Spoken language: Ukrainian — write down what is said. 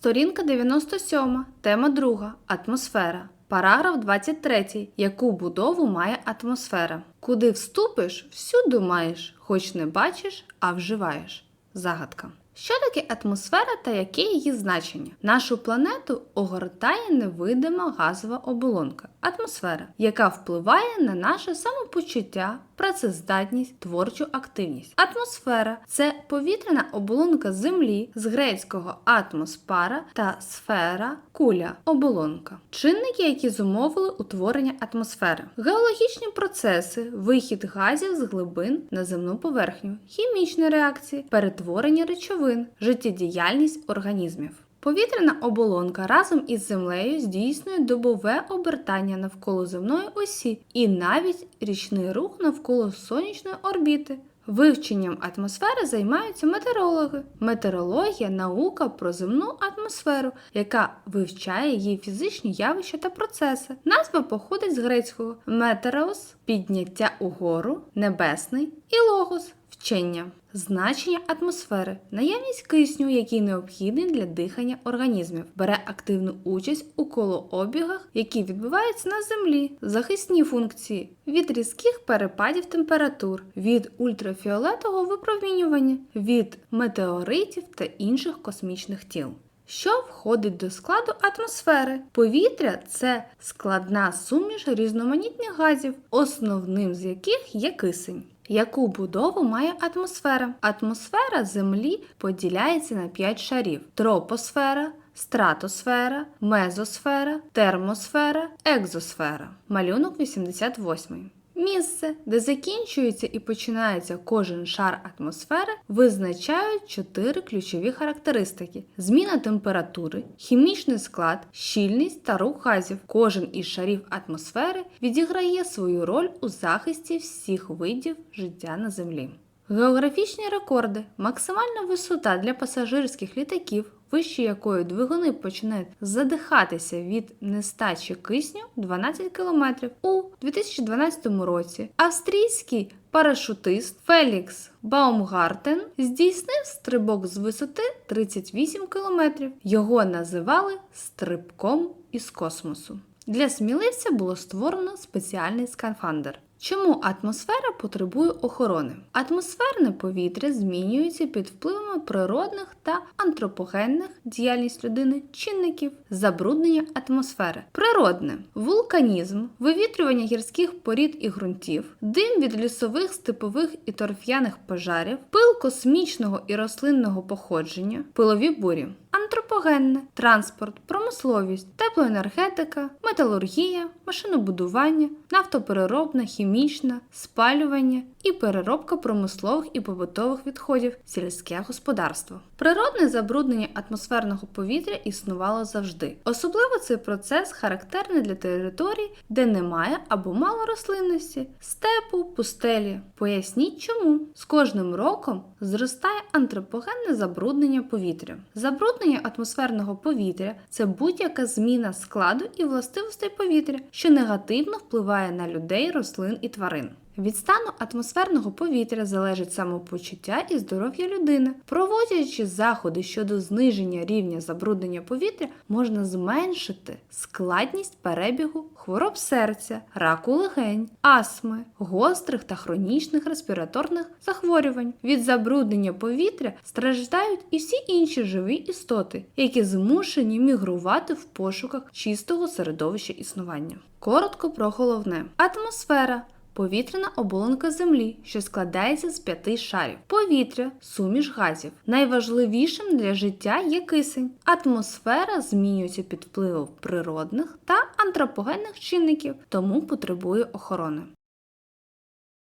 Сторінка 97, тема 2. Атмосфера. Параграф 23. Яку будову має атмосфера? Куди вступиш, всюди маєш, хоч не бачиш, а вживаєш. Загадка. Що таке атмосфера та яке її значення? Нашу планету огортає невидима газова оболонка атмосфера, яка впливає на наше самопочуття, працездатність, творчу активність. Атмосфера це повітряна оболонка Землі з грецького атмоспара та сфера куля оболонка. Чинники, які зумовили утворення атмосфери, геологічні процеси, вихід газів з глибин на земну поверхню, хімічні реакції, перетворення речовин, життєдіяльність організмів. Повітряна оболонка разом із землею здійснює добове обертання навколо земної осі і навіть річний рух навколо сонячної орбіти. Вивченням атмосфери займаються метеорологи. Метеорологія наука про земну атмосферу, яка вивчає її фізичні явища та процеси. Назва походить з грецького метереос підняття угору, небесний і логос вчення. Значення атмосфери, наявність кисню, який необхідний для дихання організмів, бере активну участь у колообігах, які відбуваються на землі, захисні функції від різких перепадів температур, від ультрафіолетового випромінювання, від метеоритів та інших космічних тіл. Що входить до складу атмосфери? Повітря це складна суміш різноманітних газів, основним з яких є кисень. Яку будову має атмосфера? Атмосфера Землі поділяється на 5 шарів: тропосфера, стратосфера, мезосфера, термосфера, екзосфера. Малюнок 88. Місце, де закінчується і починається кожен шар атмосфери, визначають чотири ключові характеристики: зміна температури, хімічний склад, щільність та рух газів. Кожен із шарів атмосфери відіграє свою роль у захисті всіх видів життя на Землі. Географічні рекорди, максимальна висота для пасажирських літаків, вище якої двигуни починають задихатися від нестачі кисню 12 км. У 2012 році австрійський парашутист Фелікс Баумгартен здійснив стрибок з висоти 38 км. Його називали стрибком із космосу. Для сміливця було створено спеціальний скафандр. Чому атмосфера потребує охорони? Атмосферне повітря змінюється під впливами природних та антропогенних діяльність людини чинників забруднення атмосфери. Природне вулканізм, вивітрювання гірських порід і ґрунтів, дим від лісових, степових і торф'яних пожарів, пил космічного і рослинного походження, пилові бурі. Антропогенне транспорт, промисловість, теплоенергетика, металургія, машинобудування, нафтопереробна, хімічна, спалювання і переробка промислових і побутових відходів, сільське господарство. Природне забруднення атмосферного повітря існувало завжди. Особливо цей процес характерний для територій, де немає або мало рослинності, степу, пустелі. Поясніть чому з кожним роком зростає антропогенне забруднення повітря. Забруднення атмосферного повітря це будь-яка зміна складу і властивостей повітря, що негативно впливає на людей, рослин і тварин. Від стану атмосферного повітря залежить самопочуття і здоров'я людини. Проводячи заходи щодо зниження рівня забруднення повітря, можна зменшити складність перебігу хвороб серця, раку легень, астми, гострих та хронічних респіраторних захворювань. Від забруднення повітря страждають і всі інші живі істоти, які змушені мігрувати в пошуках чистого середовища існування. Коротко про головне: атмосфера. Повітряна оболонка Землі, що складається з п'яти шарів. Повітря, суміш газів. Найважливішим для життя є кисень. Атмосфера змінюється під впливом природних та антропогенних чинників, тому потребує охорони.